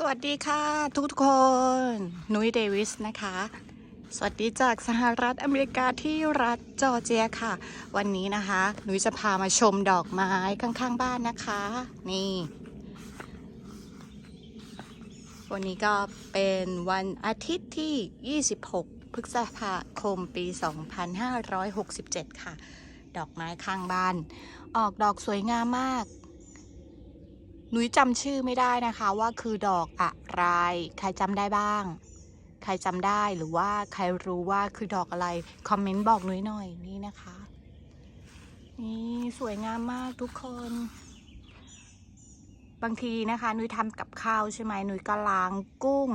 สวัสดีค่ะ ทุกคน นุ้ยเดวิสนะคะ สวัสดีจากสหรัฐอเมริกาที่รัฐจอร์เจียค่ะ วันนี้นะคะ นุ้ยจะพามาชมดอกไม้ข้างๆบ้านนะคะ นี่ วันนี้ก็เป็นวันอาทิตย์ที่ 26 พฤษภาคมปี 2567 ค่ะ ดอกไม้ข้างบ้าน ออกดอกสวยงามมาก หนุยจำชื่อไม่ได้นะคะว่าคือดอกอะไร ใครจำได้บ้าง ใครจำได้หรือว่าใครรู้ว่าคือดอกอะไร คอมเมนต์บอกหนุยหน่อยนี่นะคะ นี่สวยงามมากทุกคน บางทีนะคะนุ้ยทำกับข้าวใช่ไหมนุ้ยก็ล้างกุ้ง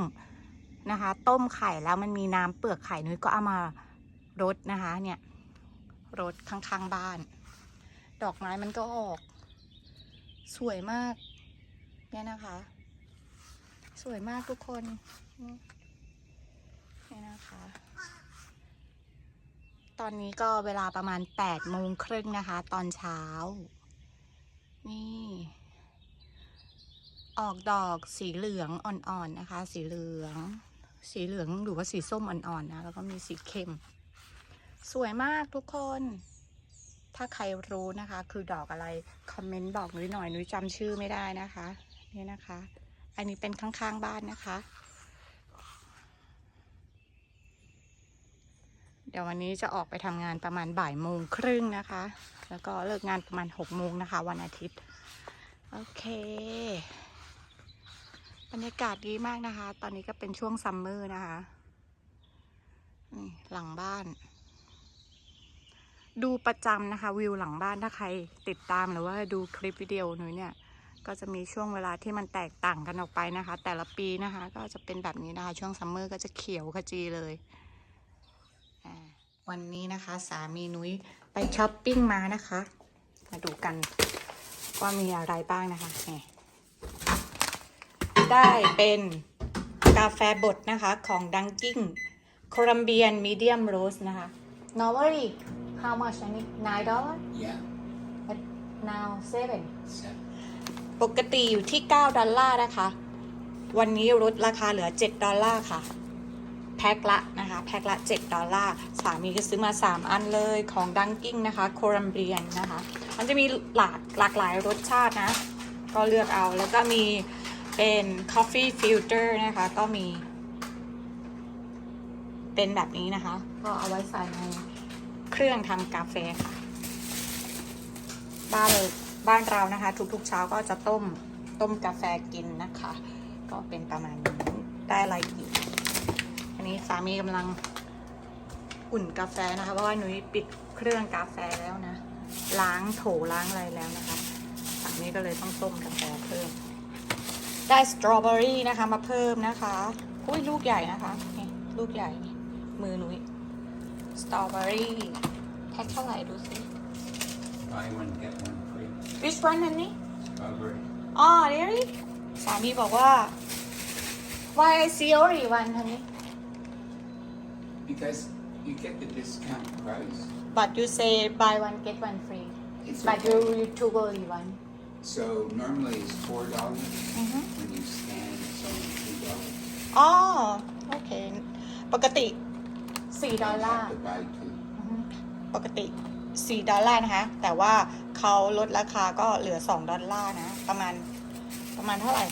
นะคะ ต้มไข่แล้วมันมีน้ำเปลือกไข่นุ้ยก็เอามารดนะคะเนี่ยรดข้างๆบ้าน ดอกไม้มันก็ออก สวยมาก เนี่ยนะคะ สวยมากทุกคนเนี่ยนะคะ ตอนนี้ก็เวลาประมาณ8ปดโมงครึ่งนะคะ ตอนเช้า นี่ ออกดอกสีเหลืองอ่อนๆนะคะ สีเหลือง สีเหลืองหรือว่าสีส้มอ่อนๆนะแล้วก็มีสีเข้ม สวยมากทุกคนถ้าใครรู้นะคะ คือดอกอะไร คอมเมนต์บอกหนุ้ยหน่อยหนุ้ยจำชื่อไม่ได้นะคะ นี่นะคะ อันนี้เป็นข้างๆบ้านนะคะ เดี๋ยววันนี้จะออกไปทำงานประมาณบ่ายโมงครึ่งนะคะ แล้วก็เลิกงานประมาณหกโมงนะคะ วันอาทิตย์ โอเค บรรยากาศดีมากนะคะ ตอนนี้ก็เป็นช่วงซัมเมอร์นะคะ นี่หลังบ้านดูประจำนะคะวิวหลังบ้านถ้าใครติดตามหรือว่าดูคลิปวิดีโอหนูเนี่ย ก็จะมีช่วงเวลาที่มันแตกต่างกันออกไปนะคะ แต่ละปีนะคะ ก็จะเป็นแบบนี้นะคะ ช่วงซัมเมอร์ก็จะเขียวขจีเลยอ่าวันนี้นะคะสามีนุ้ยไปช้อปปิ้งมานะคะ มาดูกันว่ามีอะไรบ้างนะคะนี่ได้เป็นกาแฟบดนะคะของดังกิ้งโคลัมเบียนมีเดียมโรสนะคะ normally how much อันนี้ nine dollar Yeah, but now seven seven. ปกติอยู่ที่ 9 ดอลลาร์นะคะ วันนี้ลดราคาเหลือ 7 ดอลลาร์ค่ะ แพ็คละนะคะ แพ็คละ 7 ดอลลาร์ สามีก็ซื้อมา 3 อันเลยของดังกิ้งนะคะ โคลัมเบียนนะคะ มันจะมีหลากหลากหลายรสชาตินะ ก็เลือกเอา แล้วก็มีเป็น coffee filter นะคะ ก็มี เป็นแบบนี้นะคะ ก็เอาไว้ใส่ในเครื่องทำกาแฟค่ะ บ้าเลย บ้านเรานะคะ ทุกๆเช้าก็จะต้มต้มกาแฟกินนะคะ ก็เป็นประมาณนี้ได้อะไรอีกอันนี้สามีกำลังอุ่นกาแฟนะคะ เพราะว่าหนุยปิดเครื่องกาแฟแล้วนะ ล้างโถล้างอะไรแล้วนะคะสามีก็เลยต้องต้มกาแฟเพิ่ม ได้สตรอเบอรี่นะคะมาเพิ่มนะคะอุ้ยลูกใหญ่นะคะนี่ลูกใหญ่มือหนุยสตรอเบอรี่แพ็คเท่าไหร่ดูสิ Buy one, get one which one อันนี้ Strawberry. อ๋อ really สามีบอกว่า why I see only one อันนี้ Because you get the discount price. but you say buy one get one free It's but you okay. you took only one So normally it's four dollars. Mhm. When you scan, it's only two dollars. อ๋อ โอเค ปกติสี่ดอลลาร์ To buy two. อือฮึปกติสี่ดอลลาร์นะคะ แต่ว่า เขาลดราคาก็เหลือสองดอลลาร์นะ ประมาณประมาณเท่าไหร่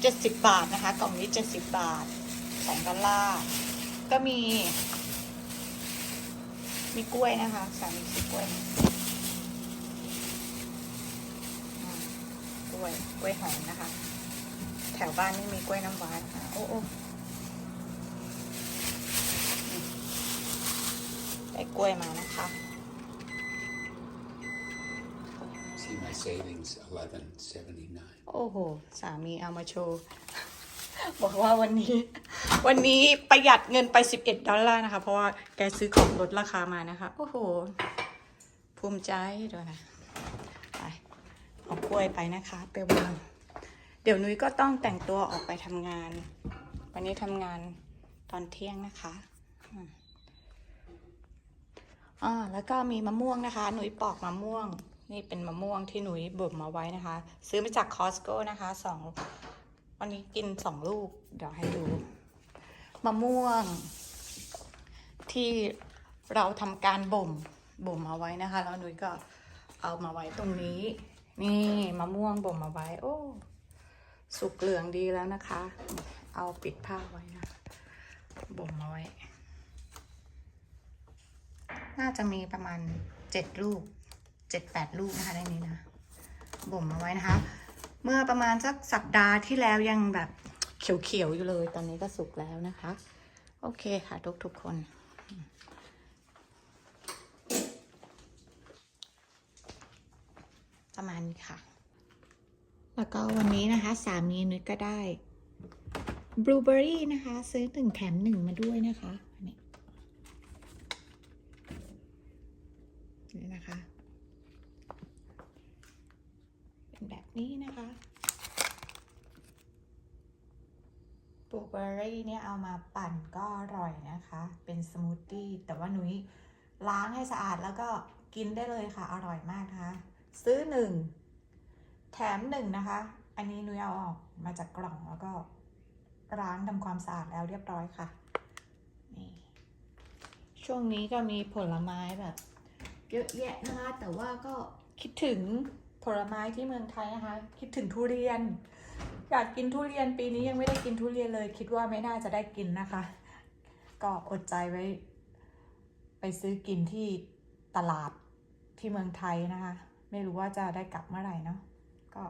เจ็ดสิบบาทนะคะ กล่องนี้เจ็ดสิบบาทสองดอลลาร์ ก็มี มีกล้วยนะคะสามีซื้อกล้วยกล้วยกล้วยหอมนะคะ แถวบ้านนี่มีกล้วยน้ำว้านะคะโอ้โอ้ได้กล้วยมานะคะ See my savings, eleven seventy-nine. โอ้โห สามีเอามาโชว์ บอกว่าวันนี้ วันนี้ประหยัดเงินไป 11 ดอลลาร์นะคะ เพราะว่าแกซื้อของลดราคามานะคะ โอ้โห ภูมิใจด้วยนะ ไป เอากล้วยไปนะคะไปวางเดี๋ยวนุ้ยก็ต้องแต่งตัวออกไปทำงาน วันนี้ทำงานตอนเที่ยงนะคะอ่าแล้วก็มีมะม่วงนะคะ หนุยปอกมะม่วง นี่เป็นมะม่วงที่หนุยบ่มมาไว้นะคะ ซื้อมาจากคอสโก้นะคะสองวันนี้กินสองลูก เดี๋ยวให้ดู มะม่วง ที่เราทำการบ่มบ่มเอาไว้นะคะ แล้วหนุยก็เอามาไว้ตรงนี้ นี่มะม่วงบ่มเอาไว้ โอ้สุกเหลืองดีแล้วนะคะ เอาปิดผ้าไว้นะบ่มเอาไว้ น่าจะมีประมาณเจ็ดลูก เจ็ดแปดลูกนะคะในนี้นะ บ่มเอาไว้นะคะ เมื่อประมาณสักสัปดาห์ที่แล้วยังแบบเขียวๆอยู่เลย ตอนนี้ก็สุกแล้วนะคะ โอเคค่ะทุกๆคนประมาณนี้ค่ะ แล้วก็วันนี้นะคะสามีนุ้ยก็ได้บลูเบอรี่นะคะ ซื้อหนึ่งแถมหนึ่งมาด้วยนะคะนี่นะคะ เป็ นี้นะคะบลูเบอร์รี่เนี่ยเอามาปั่นก็อร่อยนะคะ เป็นสมูทตี้แต่ว่านุ้ยล้างให้สะอาดแล้วก็กินได้เลยค่ะ อร่อยมากนะคะ ซื้อหนึ่งแถมหนึ่งนะคะ อันนี้นุ้ยเอาออกมาจากกล่องแล้วก็ล้างทำความสะอาดแล้วเรียบร้อยค่ะนี่ช่วงนี้ก็มีผลไม้แบบเยอะแยะนะคะ แต่ว่าก็คิดถึง ผลไม้ที่เมืองไทยนะคะ คิดถึงทุเรียน อยากกินทุเรียนปีนี้ยังไม่ได้กินทุเรียนเลย คิดว่าไม่น่าจะได้กินนะคะ ก็อดใจไว้ ไปซื้อกินที่ตลาดที่เมืองไทยนะคะ ไม่รู้ว่าจะได้กลับเมื่อไหร่เนาะก็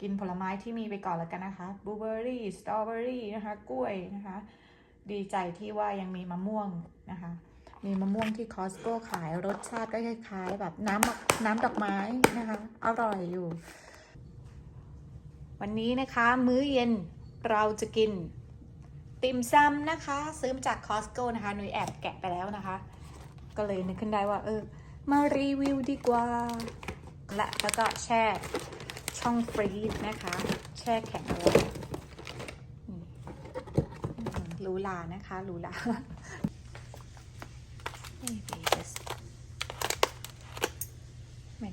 กินผลไม้ที่มีไปก่อนแล้วกันนะคะบลูเบอร์รี่สตรอเบอรี่นะคะ กล้วยนะคะ ดีใจที่ว่ายังมีมะม่วงนะคะ มีมะม่วงที่คอสโก้ขายรสชาติก็คล้ายๆ แบบน้ำน้ำดอกไม้นะคะ อร่อยอยู่ วันนี้นะคะ มื้อเย็นเราจะกิน ติ่มซำนะคะ ซื้อมาจากคอสโก้นะคะหนุยแอบแกะไปแล้วนะคะ ก็เลยนึกขึ้นได้ว่า เออ มารีวิวดีกว่า และแล้วก็แช่ช่องฟรีซนะคะ แช่แข็งเอาไว้อืมอืมหรูหรานะคะหรูหรา maybe just ไม่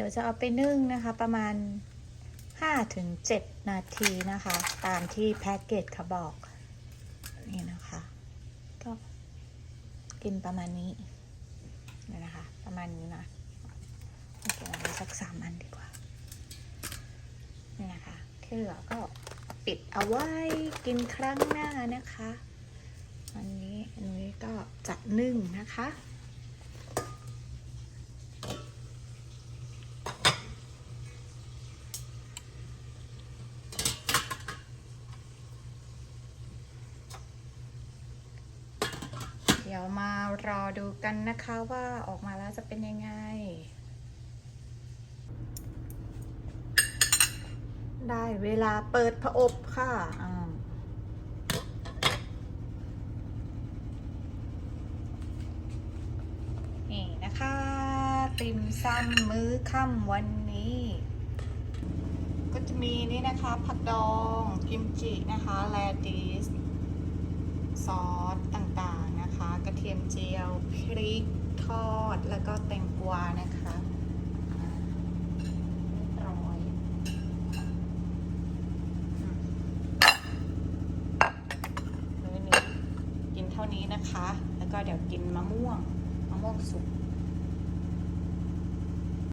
ดเดี๋ยวจะเอาไปนึ่งนะคะ ประมาณ 5-7 นาทีนะคะ ตามที่แพ็กเกจเขาบอก นี่นะคะ ก็กินประมาณนี้เดี๋ยนะคะ ประมาณนี้นะโอเคเอาไปสักสามอันดีกว่า นี่นะคะที่เหลือก็ปิดเอาไว้กินครั้งหน้านะคะ วันนี้อันนี้ก็จะนึ่งนะคะ ดี๋ยวมารอดูกันนะคะว่าออกมาแล้วจะเป็นยังไง ได้เวลาเปิดผอบค่ะนี่นะคะ ติ่มซำมื้อค่ำวันนี้ ก็จะมีนี่นะคะผักดองกิมจินะคะ แลดิสซอส กระเทียมเจียว พริกทอด แล้วก็แตงกวานะคะอ่าเรียบร้อยอืมมื้อนี้กินเท่านี้นะคะ แล้วก็เดี๋ยวกินมะม่วง มะม่วงสุก